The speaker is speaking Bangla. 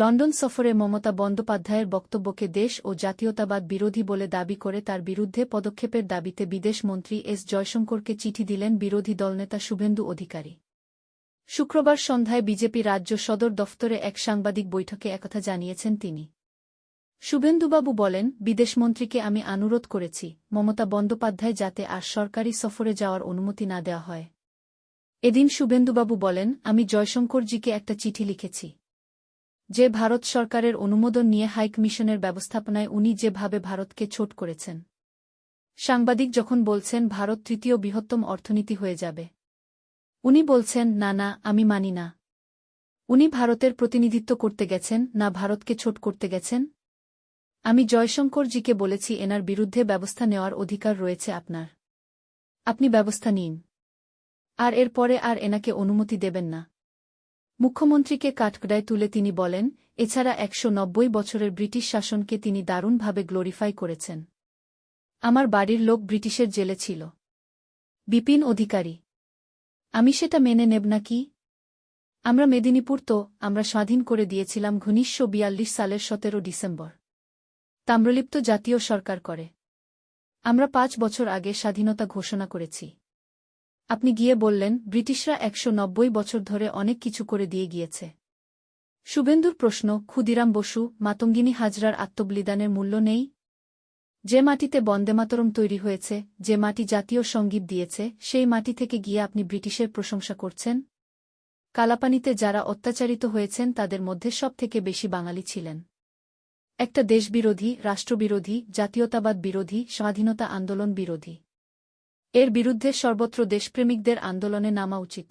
লন্ডন সফরে মমতা বন্দ্যোপাধ্যায়ের বক্তব্যকে দেশ ও জাতীয়তাবাদ বিরোধী বলে দাবি করে তার বিরুদ্ধে পদক্ষেপের দাবিতে বিদেশমন্ত্রী এস জয়শঙ্করকে চিঠি দিলেন বিরোধী দলনেতা শুভেন্দু অধিকারী। শুক্রবার সন্ধ্যায় বিজেপি রাজ্য সদর দফতরে এক সাংবাদিক বৈঠকে একথা জানিয়েছেন তিনি। শুভেন্দুবাবু বলেন বিদেশমন্ত্রীকে আমি অনুরোধ করেছি, মমতা বন্দ্যোপাধ্যায় যাতে আর সরকারি সফরে যাওয়ার অনুমতি না দেওয়া হয়। এদিন শুভেন্দুবাবু বলেন, আমি জয়শঙ্করজিকে একটা চিঠি লিখেছি। যে ভারত সরকারের অনুমোদন নিয়ে হাইকমিশনের ব্যবস্থাপনায় উনি যেভাবে ভারতকে ছোট করেছেন। সাংবাদিক যখন বলছেন, ভারত তৃতীয় বৃহত্তম অর্থনীতি হয়ে যাবে। উনি বলছেন, না না, আমি মানি না। উনি ভারতের প্রতিনিধিত্ব করতে গেছেন, না, ভারতকে ছোট করতে গেছেন? আমি জয়শঙ্করজিকে বলেছি, এনার বিরুদ্ধে ব্যবস্থা নেওয়ার অধিকার রয়েছে আপনার। আপনি ব্যবস্থা নিন। আর এরপরে আর এনাকে অনুমতি দেবেন না। মুখ্যমন্ত্রীকে কাঠগড়ায় তুলে তিনি বলেন, এছাড়া একশো নব্বই বছরের ব্রিটিশ শাসনকে তিনি দারুণভাবে গ্লোরিফাই করেছেন। আমার বাড়ির লোক ব্রিটিশের জেলে ছিল। বিপিন অধিকারী। আমি সেটা মেনে নেব না কি? আমরা মেদিনীপুর তো, আমরা স্বাধীন করে দিয়েছিলাম উনিশশো বিয়াল্লিশ সালের সতেরো ডিসেম্বর। তাম্রলিপ্ত জাতীয় সরকার করে। আমরা পাঁচ বছর আগে স্বাধীনতা ঘোষণা করেছি। আপনি গিয়ে বললেন, ব্রিটিশরা একশো নব্বই বছর ধরে অনেক কিছু করে দিয়ে গিয়েছে। শুভেন্দুর প্রশ্ন, ক্ষুদিরাম বসু, মাতঙ্গিনী হাজরার আত্মবলিদানের মূল্য নেই? যে মাটিতে বন্দেমাতরম তৈরি হয়েছে, যে মাটি জাতীয় সংগীত দিয়েছে, সেই মাটি থেকে গিয়ে আপনি ব্রিটিশের প্রশংসা করছেন? কালাপানিতে যারা অত্যাচারিত হয়েছেন, তাদের মধ্যে সব থেকে বেশি বাঙালি ছিলেন। একটা দেশবিরোধী, রাষ্ট্রবিরোধী, জাতীয়তাবাদ বিরোধী, স্বাধীনতা আন্দোলন বিরোধী। এর বিরুদ্ধে সর্বত্র দেশপ্রেমিকদের আন্দোলনে নামা উচিত।